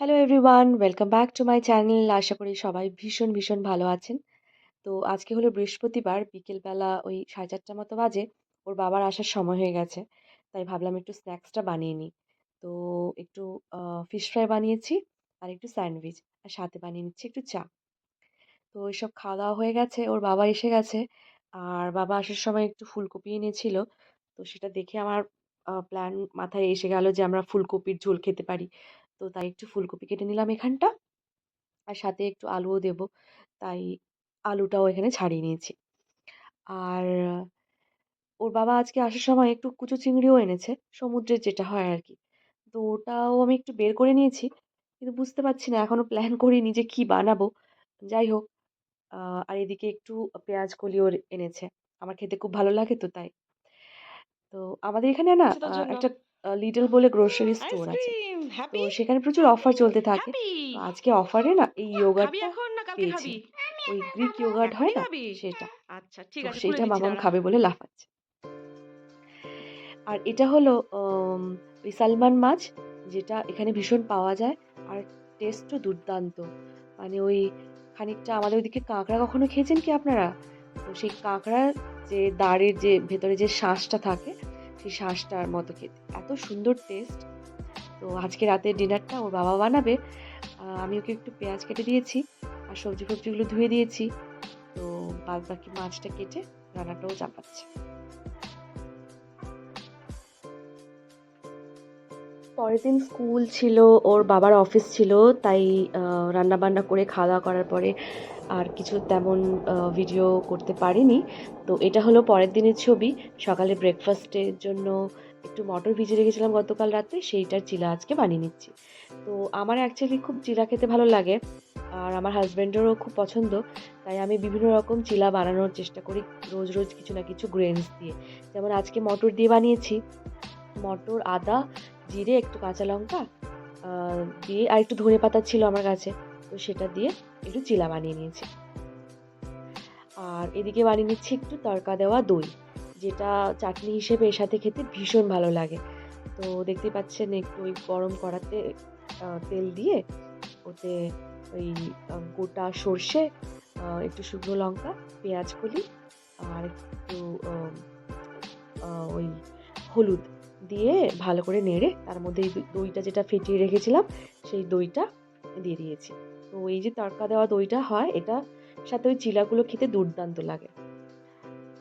Hello everyone welcome back to my channel আশা করি সবাই ভীষণ ভীষণ ভালো আছেন। তো আজকে হলো বৃহস্পতিবার, বিকেলবেলা ওই সাড়ে চারটার মতো বাজে, ওর বাবার আসার সময় হয়ে গেছে। তাই ভাবলাম একটু স্ন্যাক্সটা বানিয়ে নিই। তো একটু ফিশ ফ্রাই বানিয়েছি আর একটু স্যান্ডউইচ আর সাথে বানিয়ে নিচ্ছি একটু চা। তো এসব খাওয়া দাওয়া হয়ে গেছে, ওর বাবা এসে গেছে আর বাবা আসার সময় একটু ফুলকপি এনেছিল। তো সেটা দেখে আমার প্ল্যান মাথায় এসে গেল যে আমরা ফুলকপির ঝোল খেতে পারি। তো তাই একটু ফুলকপি কেটে নিলাম এখানটা। আর সাথে একটু আলুও দেবো তাই আলুটাও এখানে ছাড়িয়ে নিয়েছি। আর ওর বাবা আজকে আসার সময় একটু কুচো চিংড়িও এনেছে সমুদ্রের যেটা হয় আর কি তো ওটাও আমি একটু বের করে নিয়েছি কিন্তু বুঝতে পারছি না এখনও প্ল্যান করিনি যে কী বানাবো। যাই হোক আর এদিকে একটু পেঁয়াজ কলিও এনেছে। আমার খেতে খুব ভালো লাগে তো তাই। তো আমাদের এখানে না একটা লিটল বলে গ্রোসারি স্টোর আছে। তো সেখানে প্রচুর অফার চলতে থাকে। আজকে অফারে না এই কালকে পেয়েছি। ওই গ্রিক ইয়োগার্ট হয় না সেটা। আচ্ছা ঠিক আছে খুলে সেইটা মামাম খাবে বলে লাফাচ্ছে আর এটা হলো ওই সালমান মাছ যেটা এখানে ভীষণ পাওয়া যায়। আর টেস্টও দুর্দান্ত। মানে ওই খানিকটা আমাদের ওইদিকে কাঁকড়া কখনো খেয়েছেন কি আপনারা? তো সেই কাঁকড়ার যে দাঁড়ের যে ভেতরে যে শ্বাসটা থাকে সেই শাঁসটার মতো খেতে। এত সুন্দর টেস্ট তো আজকে রাতের ডিনারটা ওর বাবা বানাবে। আমি ওকে একটু পেঁয়াজ কেটে দিয়েছি আর সবজি ফবজিগুলো ধুয়ে দিয়েছি। তো বাদ বাকি মাছটা কেটে রান্নাটাও চাপাচ্ছে। পরের দিন স্কুল ছিল, ওর বাবার অফিস ছিল, তাই রান্না বান্না করে খাওয়া দাওয়া করার পরে আর কিছু তেমন ভিডিও করতে পারিনি। তো এটা হলো পরের দিনের ছবি। সকালে ব্রেকফাস্টের জন্য একটু মটর ভিজে রেখেছিলাম গতকাল রাতে, সেইটার চিলা আজকে বানিয়ে নিচ্ছি। তো আমার অ্যাকচুয়ালি খুব চিলা খেতে ভালো লাগে আর আমার হাজব্যান্ডেরও খুব পছন্দ। তাই আমি বিভিন্ন রকম চিলা বানানোর চেষ্টা করি, রোজ রোজ কিছু না কিছু গ্রেনস দিয়ে। যেমন আজকে মটর দিয়ে বানিয়েছি মটর আদা জিরে একটু কাঁচা লঙ্কা দিয়ে আর একটু ধনে পাতা ছিল আমার কাছে তো সেটা দিয়ে একটু চিলা বানিয়ে নিয়েছি। আর এদিকে বানিয়ে নিচ্ছি একটু তড়কা দেওয়া দই যেটা চাটনি হিসেবে এর সাথে খেতে ভীষণ ভালো লাগে। তো দেখতে পাচ্ছেন একটু ওই গরম আহ, তেল দিয়ে ওতে ওই গোটা সর্ষে একটু শুকনো লঙ্কা পেঁয়াজ কলি আর একটু ওই হলুদ দিয়ে ভালো করে নেড়ে তার মধ্যে এই দইটা যেটা ফেটিয়ে রেখেছিলাম সেই দইটা দিয়ে দিয়েছি। তো এই যে তড়কা দেওয়া দইটা হয় এটা সাথে ওই চিলাগুলো খেতে দুর্দান্ত লাগে।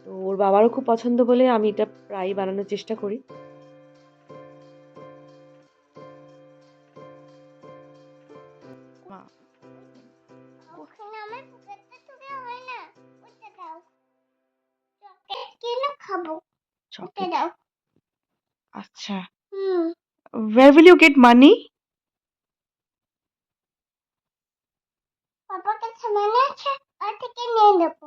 তো ওর বাবারও খুব পছন্দ বলে আমি এটা প্রায় বানানোর চেষ্টা করি। হয় খাব? আচ্ছা হুম where will you get money পাপাকে সামনে আছে আর থেকে নিয়ে নেব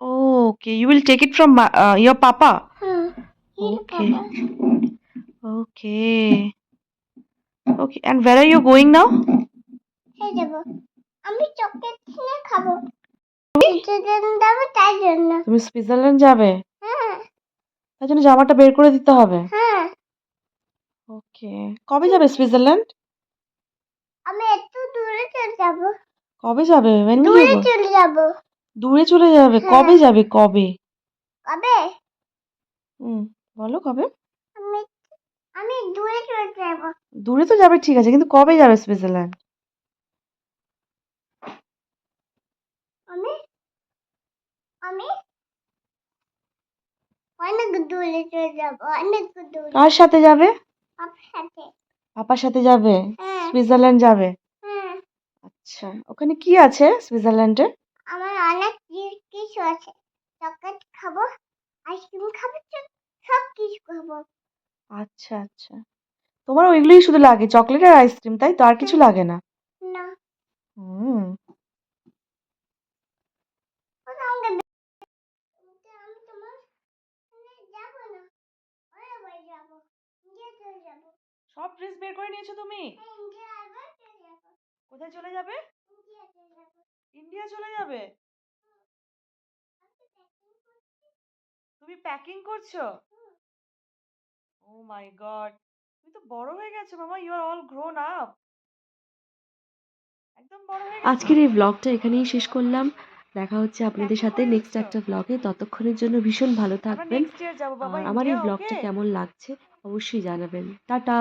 okay you will take it from my, uh, your papa হুম কি Okay. Papa okay okay and where are you going now হয়ে যাব আমি চকলেট কিনে খাব দুজন যাব তাই জন্য তুমি সুইজারল্যান্ড যাবে হ্যাঁ তার জন্য জামাটা বের করে দিতে হবে। হ্যাঁ। ওকে। কবে যাবে সুইজারল্যান্ড? আমি একটু দূরে চলে যাব। কবে যাবে? When will দূরে go? চলে যাব। দূরে চলে যাবে। হ্যাঁ। কবে যাবে? কবে? কবে? হুম বলো কবে। আমি আমি দূরে চলে যাব। দূরে তো যাবে ঠিক আছে কিন্তু কবে যাবে সুইজারল্যান্ড? আমি আমি অনেক দূরে চলে যাব অনেক দূরে। কার সাথে যাবে? সাথে। পাপার সাথে যাবে? হ্যাঁ। সুইজারল্যান্ড যাবে? হ্যাঁ। আচ্ছা ওখানে কি আছে সুইজারল্যান্ডে? আমার অনেক কিছু আছে। চকলেট খাব আইসক্রিম খাব সব কিছু খাব। আচ্ছা আচ্ছা। তোমার ওইগুলোই শুধু লাগে চকলেট আর আইসক্রিম তাই তো? আর কিছু লাগে না না হুম ওটা আমাকে দে- ওটা আমি তোমার সাথে যাব না ওরা বাড়ি যাব ইন্ডিয়া চলে যাব সব ড্রেস বের করে নিয়েছো তুমি? কোথায় চলে যাবে? ইন্ডিয়া চলে যাব। তুমি প্যাকিং করছ? ও মাই গড তুমি তো বড় হয়ে গেছো মামা you are all grown up বড় হয়ে আজকের এই ব্লগটা এখানেই শেষ করলাম। দেখা হচ্ছে আপনাদের সাথে নেক্সট একটা ব্লগে ততক্ষণের জন্য ভীষণ ভালো থাকবেন। নেক্সট ইয়ার যাব বাবা আর আমার এই ব্লগটা কেমন লাগছে অবশ্যই জানাবেন। টাটা!